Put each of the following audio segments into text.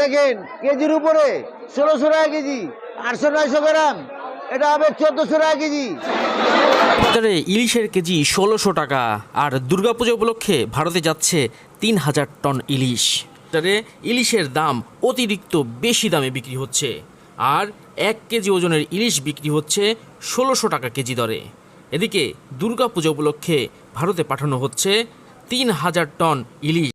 দেখেন, কেজির উপরে ষোলোশো টাকা কেজি, আটশো নয়শো গ্রাম। এটা হবে চোদ্দোশো টাকা কেজি। বাজারে ইলিশের কেজি ষোলোশো টাকা, আর দুর্গাপূজা উপলক্ষে ভারতে যাচ্ছে তিন হাজার টন ইলিশ। বাজারে ইলিশের দাম অতিরিক্ত বেশি দামে বিক্রি হচ্ছে, আর এক কেজি ওজনের ইলিশ বিক্রি হচ্ছে ষোলোশো টাকা কেজি দরে। এদিকে দুর্গাপূজা উপলক্ষে ভারতে পাঠানো হচ্ছে তিন হাজার টন ইলিশ।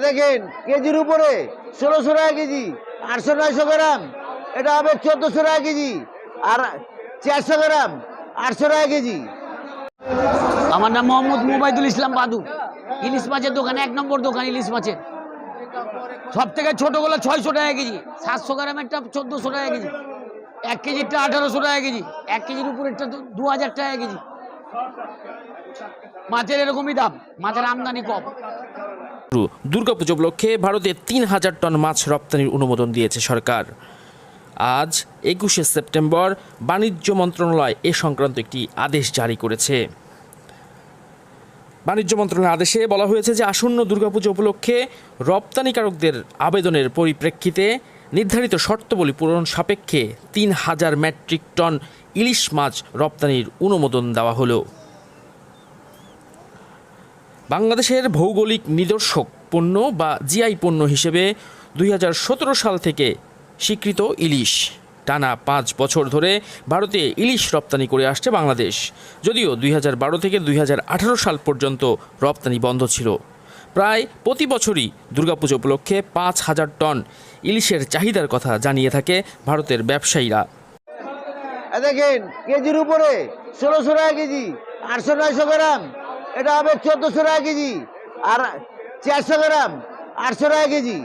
দেখেন, কেজির উপরে ষোলোশো টাকা কেজি, আটশো নয়শো গ্রাম, এটা হবে চোদ্দোশো টাকা কেজি, আর চারশো গ্রাম, আটশো টাকা কেজি। আমার নাম মোহাম্মদ মুবাইদুল ইসলাম বাদু। ইলিশ মাছের দোকান, এক নম্বর দোকান ইলিশ মাছের। সব থেকে ছোটোগুলো ছয়শো টাকা কেজি, সাতশো গ্রামেরটা চোদ্দোশো টাকা কেজি, এক কেজিরটা আঠারোশো টাকা কেজি, এক কেজির উপরেরটা দু- হাজার টাকা কেজি। মাছের এরকমই দাম, মাছের আমদানি কম। দুর্গাপুজো উপলক্ষে ভারতে তিন হাজার টন মাছ রপ্তানির অনুমোদন দিয়েছে সরকার। আজ একুশে সেপ্টেম্বর বাণিজ্য মন্ত্রণালয় এ সংক্রান্ত একটি আদেশ জারি করেছে। বাণিজ্য মন্ত্রণালয়ের আদেশে বলা হয়েছে যে, আসন্ন দুর্গাপুজো উপলক্ষে রপ্তানিকারকদের আবেদনের পরিপ্রেক্ষিতে নির্ধারিত শর্তাবলী পূরণ সাপেক্ষে তিন হাজার মেট্রিক টন ইলিশ মাছ রপ্তানির অনুমোদন দেওয়া হলো। বাংলাদেশের ভৌগোলিক নিদর্শক পণ্য বা জিআই পণ্য হিসেবে দুই হাজার সতেরো সাল থেকে স্বীকৃত ইলিশ। টানা পাঁচ বছর ধরে ভারতে ইলিশ রপ্তানি করে আসছে বাংলাদেশ, যদিও দুই হাজার বারো থেকে দুই হাজার আঠারো সাল পর্যন্ত রপ্তানি বন্ধ ছিল। প্রায় প্রতি বছরই দুর্গাপুজো উপলক্ষে পাঁচ হাজার টন ইলিশের চাহিদার কথা জানিয়ে থাকে ভারতের ব্যবসায়ীরা। দেখেন, কেজির উপরে ষোলোশো টাকা কেজি, আটশো নয়শো গ্রাম। এটা হবে চোদ্দশো টাকা কেজি। আর চারশো গ্রাম আটশো টাকা কেজি।